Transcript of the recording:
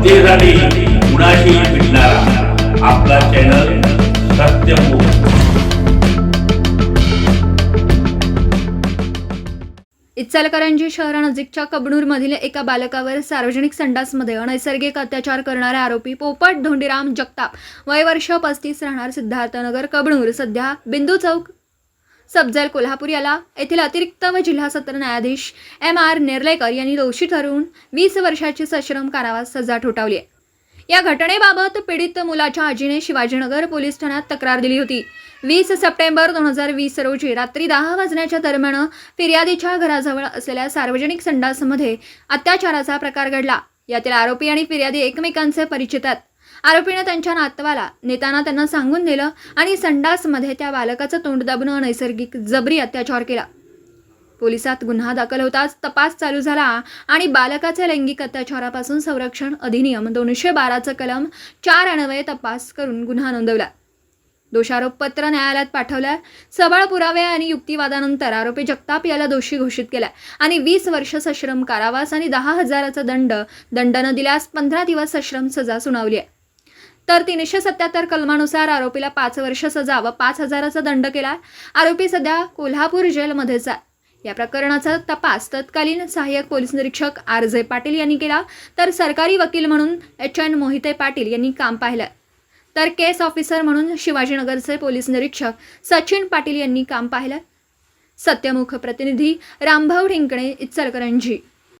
जनतेसाठी कुणाशी भेटणारा आपला चॅनल सत्यमुख इचलकरंजी शहरानजीकच्या कबनूरमधील एका बालकावर सार्वजनिक संडासमध्ये अनैसर्गिक अत्याचार करणारे आरोपी पोपट धोंडीराम जगताप वय वर्ष पस्तीस राहणार सिद्धार्थनगर कबनूर. सध्या बिंदू चौक सबजेल कोल्हापूर याला येथील अतिरिक्त व जिल्हा सत्र न्यायाधीश एम आर नेर्लेकर यांनी दोषी ठरवून वीस वर्षाची सश्रम कारावास सजा ठोठावली आहे. या घटनेबाबत पीडित मुलाच्या आजीने शिवाजीनगर पोलीस ठाण्यात तक्रार दिली होती. वीस सप्टेंबर दोन हजार वीस रोजी रात्री दहा वाजण्याच्या दरम्यान फिर्यादीच्या घराजवळ असलेल्या सार्वजनिक संडासमध्ये अत्याचाराचा प्रकार घडला. यातील आरोपी आणि फिर्यादी एकमेकांचे परिचित आहेत. आरोपीनं त्यांच्या नातवाला नेताना त्यांना सांगून दिलं आणि संडासमध्ये त्या बालकाचं तोंड दाबणं नैसर्गिक जबरी अत्याचार केला. पोलिसात गुन्हा दाखल होताच तपास चालू झाला आणि बालकाच्या लैंगिक अत्याचारापासून संरक्षण अधिनियम दोनशे बाराचं कलम चार अन्वये तपास करून गुन्हा नोंदवला. दोषारोपपत्र न्यायालयात पाठवलं सबळ पुरावे आणि युक्तिवादानंतर आरोपी जगताप याला दोषी घोषित केला आणि वीस वर्ष सश्रम कारावास आणि दहा हजाराचा दंड दंडनं दिल्यास पंधरा दिवस सश्रम सजा सुनावली आहे. तर तीनशे सत्याहत्तर कलमानुसार आरोपीला पाच वर्ष सजा व पाच हजाराचा दंड केला. आरोपी सध्या कोल्हापूर जेलमध्येच आहे या प्रकरणाचा तपास तत्कालीन सहाय्यक पोलीस निरीक्षक आर जे पाटील यांनी केला. तर सरकारी वकील म्हणून एच एन मोहिते पाटील यांनी काम पाहिलं. तर केस ऑफिसर म्हणून शिवाजीनगरचे पोलीस निरीक्षक सचिन पाटील यांनी काम पाहिलं. सत्यमुख प्रतिनिधी रामभाऊ ठिंकणे इचलकरंजी.